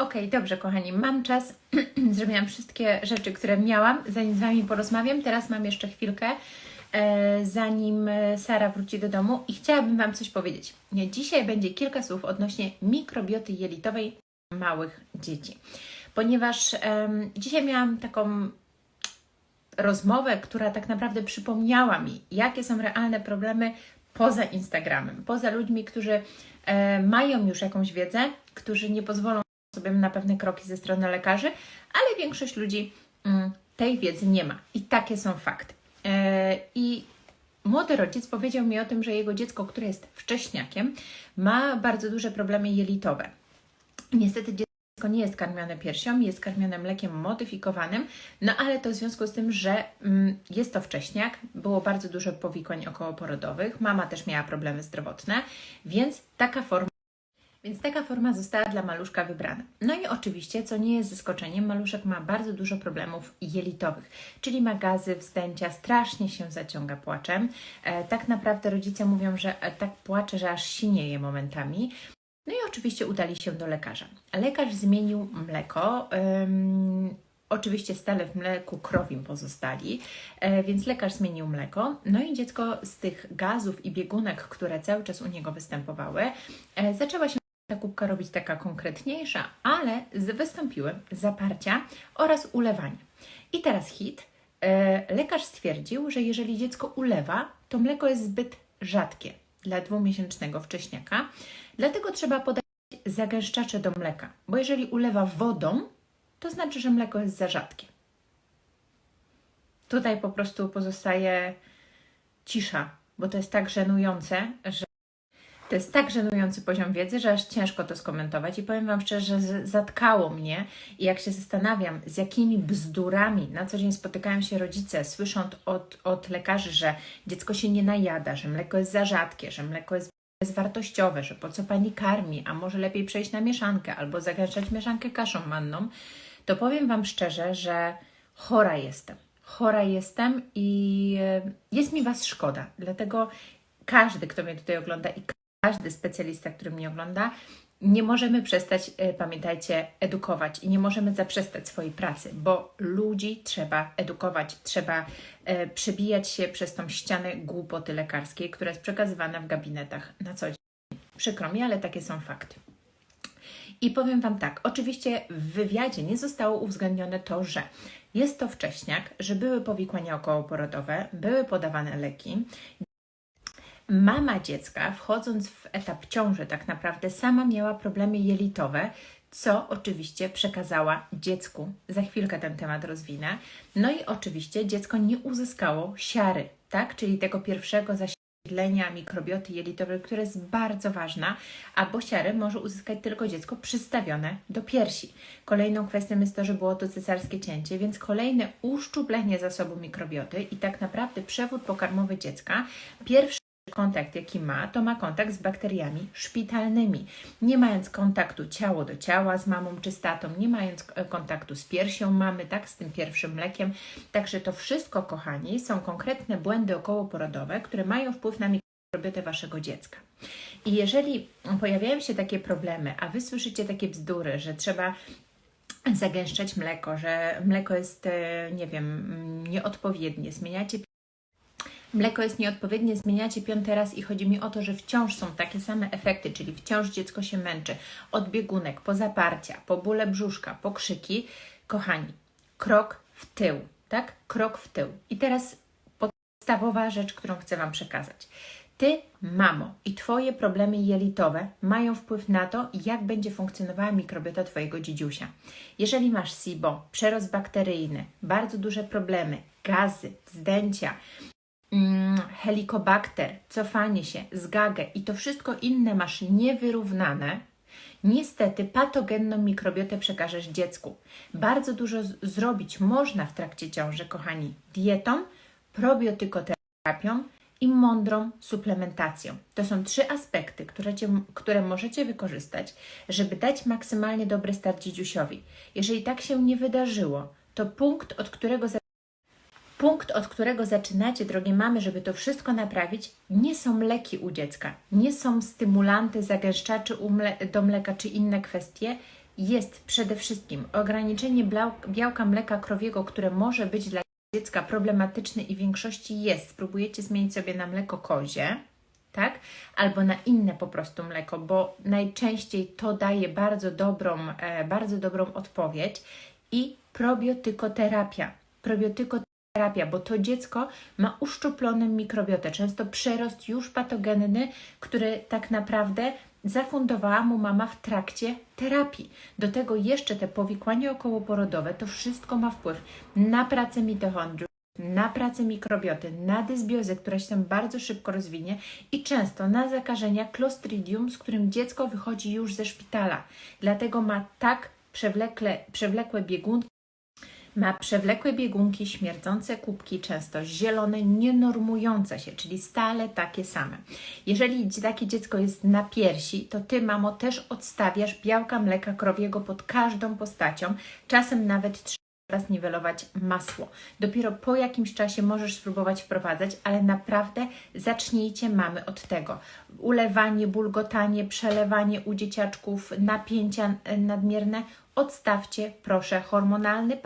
Okej, dobrze, kochani, mam czas. Zrobiłam wszystkie rzeczy, które miałam, zanim z Wami porozmawiam. Teraz mam jeszcze chwilkę, e, zanim e, Sara wróci do domu i chciałabym Wam coś powiedzieć. Dzisiaj będzie kilka słów odnośnie mikrobioty jelitowej małych dzieci, ponieważ em, dzisiaj miałam taką rozmowę, która tak naprawdę przypomniała mi, jakie są realne problemy poza Instagramem, poza ludźmi, którzy e, mają już jakąś wiedzę, którzy nie pozwolą sobie na pewne kroki ze strony lekarzy, ale większość ludzi mm, tej wiedzy nie ma. I takie są fakty. E, I młody rodzic powiedział mi o tym, że jego dziecko, które jest wcześniakiem, ma bardzo duże problemy jelitowe. Niestety dziecko nie jest karmione piersią, jest karmione mlekiem modyfikowanym, no ale to w związku z tym, że mm, jest to wcześniak, było bardzo dużo powikłań okołoporodowych, mama też miała problemy zdrowotne, więc taka forma więc taka forma została dla maluszka wybrana. No i oczywiście, co nie jest zaskoczeniem, maluszek ma bardzo dużo problemów jelitowych, czyli ma gazy, wzdęcia, strasznie się zaciąga płaczem. E, tak naprawdę rodzice mówią, że e, tak płacze, że aż sinieje momentami. No i oczywiście udali się do lekarza. Lekarz zmienił mleko. ym, Oczywiście stale w mleku krowim pozostali, e, więc lekarz zmienił mleko. No i dziecko z tych gazów i biegunek, które cały czas u niego występowały, e, zaczęła się ta kubka robić taka konkretniejsza, ale wystąpiły zaparcia oraz ulewanie. I teraz hit. E, Lekarz stwierdził, że jeżeli dziecko ulewa, to mleko jest zbyt rzadkie dla dwumiesięcznego wcześniaka, dlatego trzeba podać zagęszczacze do mleka, bo jeżeli ulewa wodą, to znaczy, że mleko jest za rzadkie. Tutaj po prostu pozostaje cisza, bo to jest tak żenujące, że to jest tak żenujący poziom wiedzy, że aż ciężko to skomentować i powiem Wam szczerze, że zatkało mnie i jak się zastanawiam, z jakimi bzdurami na co dzień spotykają się rodzice, słysząc od, od lekarzy, że dziecko się nie najada, że mleko jest za rzadkie, że mleko jest bezwartościowe, że po co Pani karmi, a może lepiej przejść na mieszankę albo zagęszczać mieszankę kaszą manną, to powiem Wam szczerze, że chora jestem. Chora jestem i e, jest mi Was szkoda. Dlatego każdy, kto mnie tutaj ogląda i każdy specjalista, który mnie ogląda, nie możemy przestać, e, pamiętajcie, edukować i nie możemy zaprzestać swojej pracy, bo ludzi trzeba edukować, trzeba e, przebijać się przez tą ścianę głupoty lekarskiej, która jest przekazywana w gabinetach na co dzień. Przykro mi, ale takie są fakty. I powiem Wam tak, oczywiście w wywiadzie nie zostało uwzględnione to, że jest to wcześniak, że były powikłania okołoporodowe, były podawane leki. Mama dziecka, wchodząc w etap ciąży, tak naprawdę sama miała problemy jelitowe, co oczywiście przekazała dziecku. Za chwilkę ten temat rozwinę. No i oczywiście dziecko nie uzyskało siary, tak? Czyli tego pierwszego zasiedlenia mikrobioty jelitowej, która jest bardzo ważna, a bo siarę może uzyskać tylko dziecko przystawione do piersi. Kolejną kwestią jest to, że było to cesarskie cięcie, więc kolejne uszczuplenie zasobu mikrobioty i tak naprawdę przewód pokarmowy dziecka, pierwszy kontakt, jaki ma, to ma kontakt z bakteriami szpitalnymi. Nie mając kontaktu ciało do ciała z mamą czy z tatą, nie mając e, kontaktu z piersią mamy, tak, z tym pierwszym mlekiem. Także to wszystko, kochani, są konkretne błędy okołoporodowe, które mają wpływ na mikrobiotę Waszego dziecka. I jeżeli pojawiają się takie problemy, a Wy słyszycie takie bzdury, że trzeba zagęszczać mleko, że mleko jest, e, nie wiem, mm, nieodpowiednie, zmieniacie Mleko jest nieodpowiednie, zmieniacie piąty raz i chodzi mi o to, że wciąż są takie same efekty, czyli wciąż dziecko się męczy od biegunek, po zaparcia, po bóle brzuszka, po krzyki. Kochani, krok w tył, tak? Krok w tył. I teraz podstawowa rzecz, którą chcę Wam przekazać. Ty, mamo, i Twoje problemy jelitowe mają wpływ na to, jak będzie funkcjonowała mikrobiota Twojego dziedziusia. Jeżeli masz SIBO, przerost bakteryjny, bardzo duże problemy, gazy, wzdęcia, helikobakter, cofanie się, zgagę i to wszystko inne masz niewyrównane, niestety patogenną mikrobiotę przekażesz dziecku. Bardzo dużo zrobić można w trakcie ciąży, kochani, dietą, probiotykoterapią i mądrą suplementacją. To są trzy aspekty, które, cię, które możecie wykorzystać, żeby dać maksymalnie dobry start dzidziusiowi. Jeżeli tak się nie wydarzyło, to punkt, od którego Punkt, od którego zaczynacie, drogie mamy, żeby to wszystko naprawić, nie są leki u dziecka, nie są stymulanty, zagęszczacze do mleka czy inne kwestie, jest przede wszystkim ograniczenie białka mleka krowiego, które może być dla dziecka problematyczne i w większości jest. Spróbujecie zmienić sobie na mleko kozie, tak? Albo na inne po prostu mleko, bo najczęściej to daje bardzo dobrą, e, bardzo dobrą odpowiedź i probiotykoterapia. Probiotykoterapia, bo to dziecko ma uszczuploną mikrobiotę, często przerost już patogenny, który tak naprawdę zafundowała mu mama w trakcie terapii. Do tego jeszcze te powikłania okołoporodowe, to wszystko ma wpływ na pracę mitochondriów, na pracę mikrobioty, na dysbiozę, która się tam bardzo szybko rozwinie i często na zakażenia Clostridium, z którym dziecko wychodzi już ze szpitala. Dlatego ma tak przewlekle, przewlekłe biegunki, ma przewlekłe biegunki, śmierdzące kubki, często zielone, nienormujące się, czyli stale takie same. Jeżeli takie dziecko jest na piersi, to Ty, mamo, też odstawiasz białka mleka krowiego pod każdą postacią, czasem nawet trzeba raz niwelować masło. Dopiero po jakimś czasie możesz spróbować wprowadzać, ale naprawdę zacznijcie mamy od tego. Ulewanie, bulgotanie, przelewanie u dzieciaczków, napięcia e, nadmierne, odstawcie proszę hormonalny,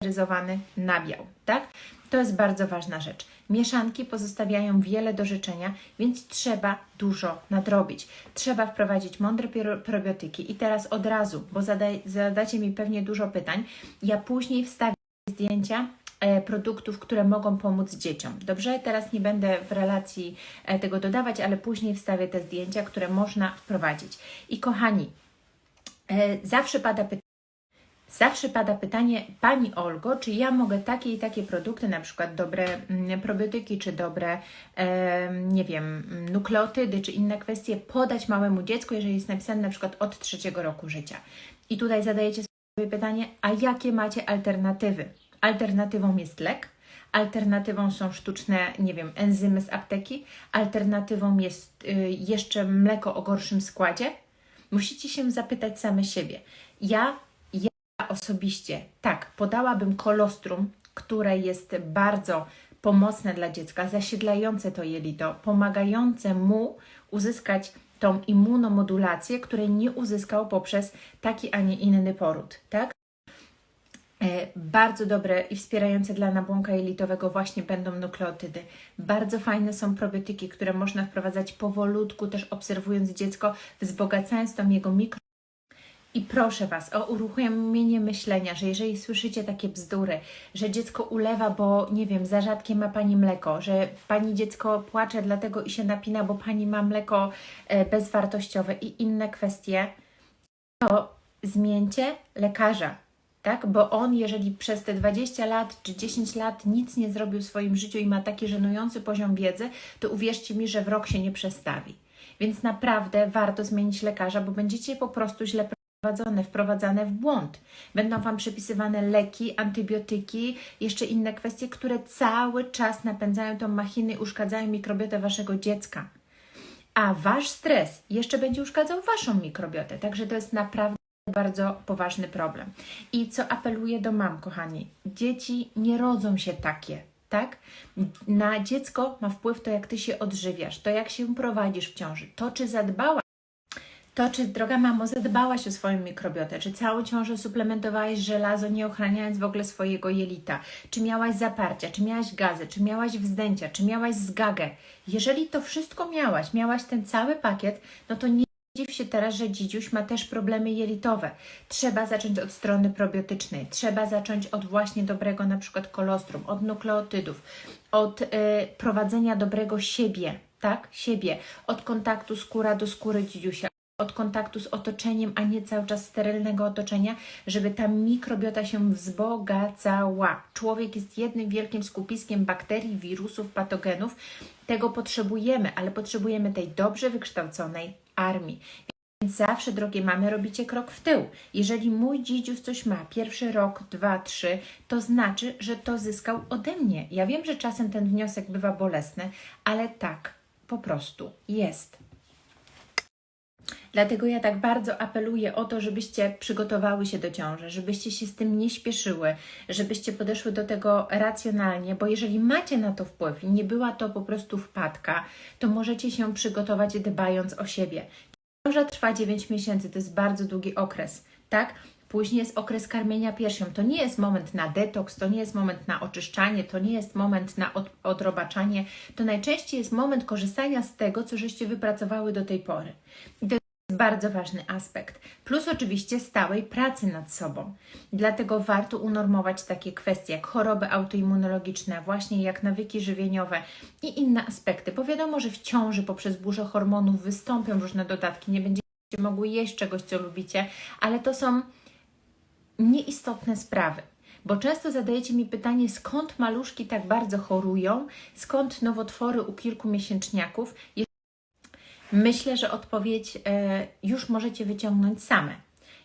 pasteryzowany nabiał, tak? To jest bardzo ważna rzecz. Mieszanki pozostawiają wiele do życzenia, więc trzeba dużo nadrobić. Trzeba wprowadzić mądre probiotyki. I teraz od razu, bo zadaj, zadacie mi pewnie dużo pytań, ja później wstawię zdjęcia e, produktów, które mogą pomóc dzieciom. Dobrze? Teraz nie będę w relacji e, tego dodawać, ale później wstawię te zdjęcia, które można wprowadzić. I kochani, e, zawsze pada pytanie, Zawsze pada pytanie, Pani Olgo, czy ja mogę takie i takie produkty, na przykład dobre mm, probiotyki, czy dobre, em, nie wiem, nukleotydy, czy inne kwestie podać małemu dziecku, jeżeli jest napisane na przykład od trzeciego roku życia. I tutaj zadajecie sobie pytanie, a jakie macie alternatywy? Alternatywą jest lek, alternatywą są sztuczne, nie wiem, enzymy z apteki, alternatywą jest y, jeszcze mleko o gorszym składzie. Musicie się zapytać same siebie. Ja osobiście, tak, podałabym kolostrum, które jest bardzo pomocne dla dziecka, zasiedlające to jelito, pomagające mu uzyskać tą immunomodulację, której nie uzyskał poprzez taki, a nie inny poród, tak? E, Bardzo dobre i wspierające dla nabłonka jelitowego właśnie będą nukleotydy. Bardzo fajne są probiotyki, które można wprowadzać powolutku, też obserwując dziecko, wzbogacając tą jego mikro i proszę Was o uruchomienie myślenia, że jeżeli słyszycie takie bzdury, że dziecko ulewa, bo nie wiem, za rzadkie ma Pani mleko, że Pani dziecko płacze dlatego i się napina, bo Pani ma mleko e, bezwartościowe i inne kwestie, to zmieńcie lekarza, tak? Bo on, jeżeli przez te 20 lat czy 10 lat nic nie zrobił w swoim życiu i ma taki żenujący poziom wiedzy, to uwierzcie mi, że w rok się nie przestawi. Więc naprawdę warto zmienić lekarza, bo będziecie po prostu źle prowadzone, wprowadzane w błąd. Będą Wam przypisywane leki, antybiotyki, jeszcze inne kwestie, które cały czas napędzają tą machinę i uszkadzają mikrobiotę Waszego dziecka. A Wasz stres jeszcze będzie uszkadzał Waszą mikrobiotę, także to jest naprawdę bardzo poważny problem. I co apeluję do mam, kochani, dzieci nie rodzą się takie, tak? Na dziecko ma wpływ to, jak Ty się odżywiasz, to jak się prowadzisz w ciąży, to czy zadbałaś to, czy droga mamo, zadbałaś o swoją mikrobiotę, czy całą ciążę suplementowałaś żelazo, nie ochraniając w ogóle swojego jelita, czy miałaś zaparcia, czy miałaś gazy, czy miałaś wzdęcia, czy miałaś zgagę. Jeżeli to wszystko miałaś, miałaś ten cały pakiet, no to nie dziw się teraz, że dzidziuś ma też problemy jelitowe. Trzeba zacząć od strony probiotycznej, trzeba zacząć od właśnie dobrego na przykład kolostrum, od nukleotydów, od y, prowadzenia dobrego siebie, tak? Siebie, od kontaktu skóra do skóry dzidziusia, od kontaktu z otoczeniem, a nie cały czas sterylnego otoczenia, żeby ta mikrobiota się wzbogacała. Człowiek jest jednym wielkim skupiskiem bakterii, wirusów, patogenów. Tego potrzebujemy, ale potrzebujemy tej dobrze wykształconej armii. Więc zawsze, drogie mamy, robicie krok w tył. Jeżeli mój dzidziuś coś ma, pierwszy rok, dwa, trzy, to znaczy, że to zyskał ode mnie. Ja wiem, że czasem ten wniosek bywa bolesny, ale tak po prostu jest. Dlatego ja tak bardzo apeluję o to, żebyście przygotowały się do ciąży, żebyście się z tym nie śpieszyły, żebyście podeszły do tego racjonalnie, bo jeżeli macie na to wpływ i nie była to po prostu wpadka, to możecie się przygotować dbając o siebie. Ciąża trwa 9 miesięcy, to jest bardzo długi okres. tak? Później jest okres karmienia piersią. To nie jest moment na detoks, to nie jest moment na oczyszczanie, to nie jest moment na od, odrobaczanie. To najczęściej jest moment korzystania z tego, co żeście wypracowały do tej pory. I to jest bardzo ważny aspekt. Plus oczywiście stałej pracy nad sobą. Dlatego warto unormować takie kwestie jak choroby autoimmunologiczne, właśnie jak nawyki żywieniowe i inne aspekty. Bo wiadomo, że w ciąży poprzez burzę hormonów wystąpią różne dodatki, nie będziecie mogły jeść czegoś, co lubicie, ale to są nieistotne sprawy. Bo często zadajecie mi pytanie, skąd maluszki tak bardzo chorują, skąd nowotwory u kilku miesięczniaków. Myślę, że odpowiedź e, już możecie wyciągnąć same.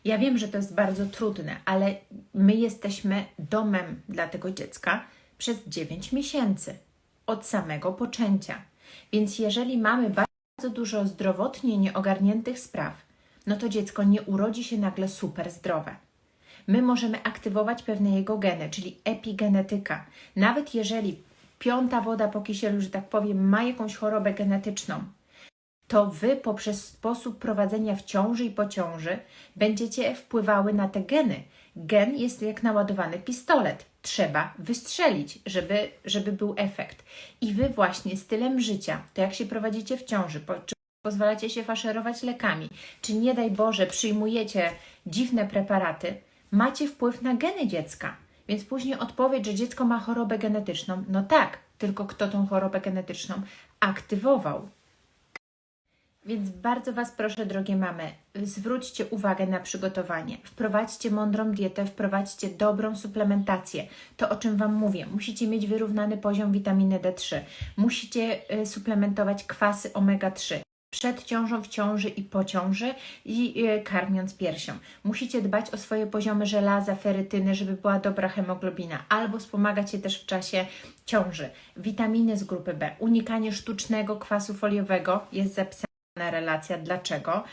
Ja wiem, że to jest bardzo trudne, ale my jesteśmy domem dla tego dziecka przez 9 miesięcy od samego poczęcia. Więc jeżeli mamy bardzo dużo zdrowotnie nieogarniętych spraw, no to dziecko nie urodzi się nagle super zdrowe. My możemy aktywować pewne jego geny, czyli epigenetyka. Nawet jeżeli piąta woda po kisielu, że tak powiem, ma jakąś chorobę genetyczną, to Wy poprzez sposób prowadzenia w ciąży i po ciąży będziecie wpływały na te geny. Gen jest jak naładowany pistolet. Trzeba wystrzelić, żeby, żeby był efekt. I Wy właśnie stylem życia, to jak się prowadzicie w ciąży, po, czy pozwalacie się faszerować lekami, czy nie daj Boże przyjmujecie dziwne preparaty, macie wpływ na geny dziecka. Więc później odpowiedź, że dziecko ma chorobę genetyczną, no tak, tylko kto tą chorobę genetyczną aktywował. Więc bardzo Was proszę, drogie mamy, zwróćcie uwagę na przygotowanie. Wprowadźcie mądrą dietę, wprowadźcie dobrą suplementację. To, o czym Wam mówię. Musicie mieć wyrównany poziom witaminy D3. Musicie y, suplementować kwasy omega-3 przed ciążą, w ciąży i po ciąży i y, karmiąc piersią. Musicie dbać o swoje poziomy żelaza, ferytyny, żeby była dobra hemoglobina, albo wspomagać też w czasie ciąży. Witaminy z grupy B, unikanie sztucznego kwasu foliowego jest zapisane relacja, dlaczego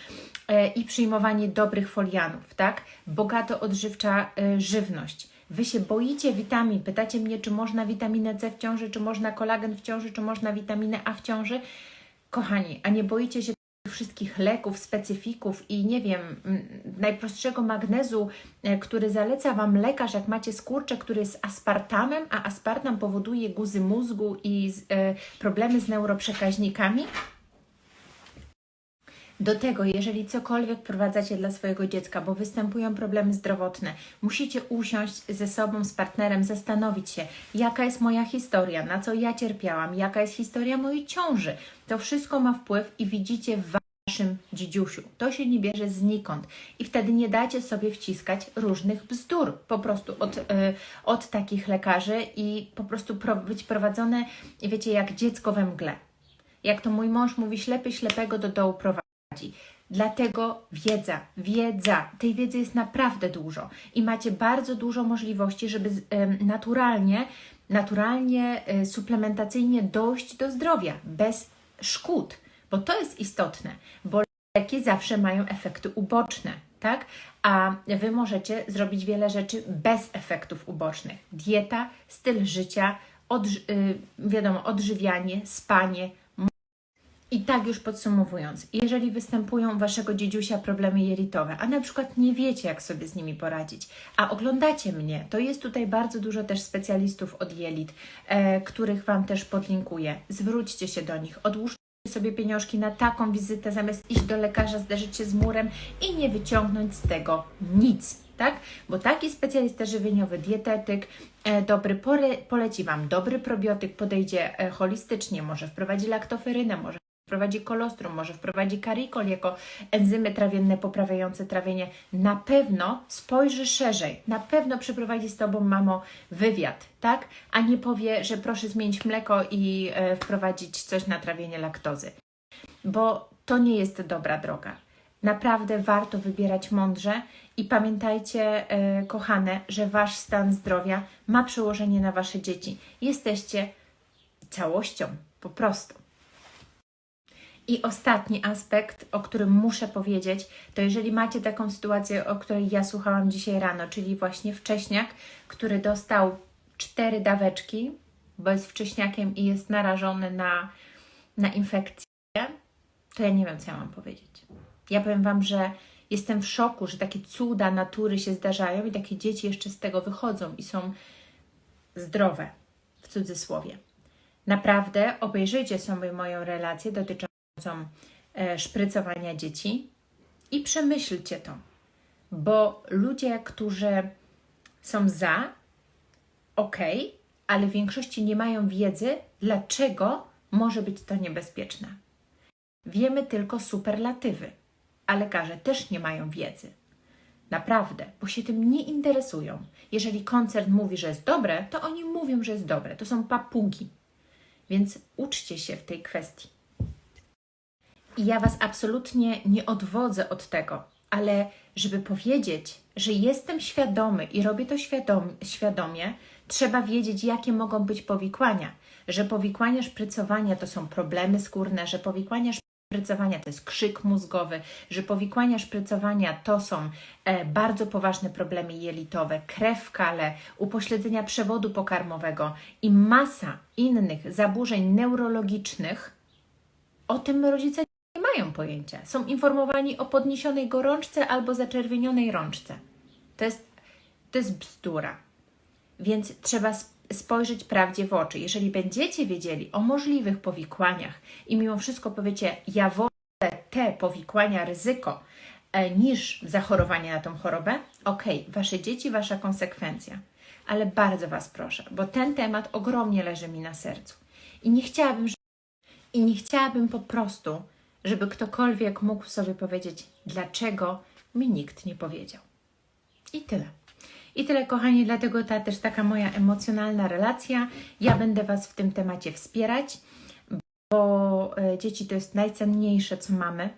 e, i przyjmowanie dobrych folianów, tak? Bogato odżywcza e, żywność. Wy się boicie witamin. Pytacie mnie, czy można witaminę C w ciąży, czy można kolagen w ciąży, czy można witaminę A w ciąży. Kochani, a nie boicie się wszystkich leków, specyfików i nie wiem, najprostszego magnezu, e, który zaleca Wam lekarz, jak macie skurcze, który jest aspartamem, a aspartam powoduje guzy mózgu i e, problemy z neuroprzekaźnikami? Do tego, jeżeli cokolwiek wprowadzacie dla swojego dziecka, bo występują problemy zdrowotne, musicie usiąść ze sobą, z partnerem, zastanowić się, jaka jest moja historia, na co ja cierpiałam, jaka jest historia mojej ciąży. To wszystko ma wpływ i widzicie w Waszym dzidziusiu. To się nie bierze znikąd. I wtedy nie dacie sobie wciskać różnych bzdur po prostu od, y, od takich lekarzy i po prostu pro, być prowadzone, wiecie, jak dziecko we mgle. Jak to mój mąż mówi, ślepy ślepego do dołu prowadzi. Dlatego wiedza, wiedza, tej wiedzy jest naprawdę dużo i macie bardzo dużo możliwości, żeby naturalnie, naturalnie, e, suplementacyjnie dojść do zdrowia bez szkód, bo to jest istotne, bo leki zawsze mają efekty uboczne, tak? A Wy możecie zrobić wiele rzeczy bez efektów ubocznych. Dieta, styl życia, odż- y, wiadomo, odżywianie, spanie, i tak już podsumowując, jeżeli występują u waszego dziedziusia problemy jelitowe, a na przykład nie wiecie, jak sobie z nimi poradzić, a oglądacie mnie, to jest tutaj bardzo dużo też specjalistów od jelit, e, których Wam też podlinkuję. Zwróćcie się do nich, odłóżcie sobie pieniążki na taką wizytę, zamiast iść do lekarza, zderzyć się z murem i nie wyciągnąć z tego nic. Tak? Bo taki specjalista żywieniowy, dietetyk, e, dobry pore, poleci Wam dobry probiotyk, podejdzie e, holistycznie, może wprowadzi laktoferynę, może wprowadzi kolostrum, może wprowadzi karikol jako enzymy trawienne poprawiające trawienie, na pewno spojrzy szerzej, na pewno przeprowadzi z Tobą, mamo, wywiad, tak? A nie powie, że proszę zmienić mleko i e, wprowadzić coś na trawienie laktozy. Bo to nie jest dobra droga. Naprawdę warto wybierać mądrze i pamiętajcie, e, kochane, że Wasz stan zdrowia ma przełożenie na Wasze dzieci. Jesteście całością, po prostu. I ostatni aspekt, o którym muszę powiedzieć, to jeżeli macie taką sytuację, o której ja słuchałam dzisiaj rano, czyli właśnie wcześniak, który dostał cztery daweczki, bo jest wcześniakiem i jest narażony na, na infekcję, to ja nie wiem, co ja mam powiedzieć. Ja powiem Wam, że Jestem w szoku, że takie cuda natury się zdarzają i takie dzieci jeszcze z tego wychodzą i są zdrowe, w cudzysłowie. Naprawdę obejrzyjcie sobie moją relację dotyczącą e, szprycowania dzieci i przemyślcie to, bo ludzie, którzy są za, ok, ale w większości nie mają wiedzy, dlaczego może być to niebezpieczne. Wiemy tylko superlatywy, a lekarze też nie mają wiedzy. Naprawdę, bo się tym nie interesują. Jeżeli koncert mówi, że jest dobre, to oni mówią, że jest dobre. To są papugi. Więc uczcie się w tej kwestii. I ja Was absolutnie nie odwodzę od tego, ale żeby powiedzieć, że jestem świadomy i robię to świadom, świadomie, trzeba wiedzieć, jakie mogą być powikłania. Że powikłania szprycowania to są problemy skórne, że powikłania szprycowania to jest krzyk mózgowy, że powikłania szprycowania to są e, bardzo poważne problemy jelitowe, krew w kale, upośledzenia przewodu pokarmowego i masa innych zaburzeń neurologicznych. O tym rodzice mają pojęcia. Są informowani o podniesionej gorączce albo zaczerwienionej rączce. To jest, to jest bzdura. Więc trzeba sp- spojrzeć prawdzie w oczy. Jeżeli będziecie wiedzieli o możliwych powikłaniach i mimo wszystko powiecie, ja wolę te powikłania, ryzyko, e, niż zachorowanie na tą chorobę, ok, wasze dzieci, wasza konsekwencja. Ale bardzo Was proszę, bo ten temat ogromnie leży mi na sercu. I nie chciałabym, i nie chciałabym po prostu, żeby ktokolwiek mógł sobie powiedzieć, dlaczego mi nikt nie powiedział. I tyle. I tyle, kochani, dlatego ta też taka moja emocjonalna relacja. Ja będę Was w tym temacie wspierać, bo e, dzieci to jest najcenniejsze, co mamy.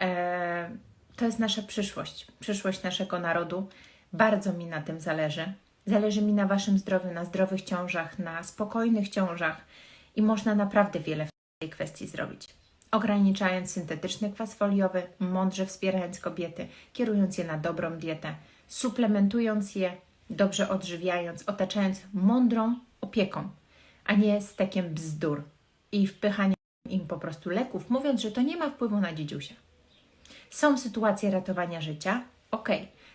E, to jest nasza przyszłość, przyszłość naszego narodu. Bardzo mi na tym zależy. Zależy mi na Waszym zdrowiu, na zdrowych ciążach, na spokojnych ciążach i można naprawdę wiele w tej kwestii zrobić. Ograniczając syntetyczny kwas foliowy, mądrze wspierając kobiety, kierując je na dobrą dietę, suplementując je, dobrze odżywiając, otaczając mądrą opieką, a nie stekiem bzdur i wpychaniem im po prostu leków, mówiąc, że to nie ma wpływu na dziedziusia. Są sytuacje ratowania życia, ok,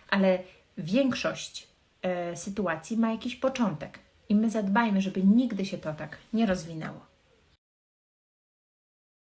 ale większość e, sytuacji ma jakiś początek i my zadbajmy, żeby nigdy się to tak nie rozwinęło.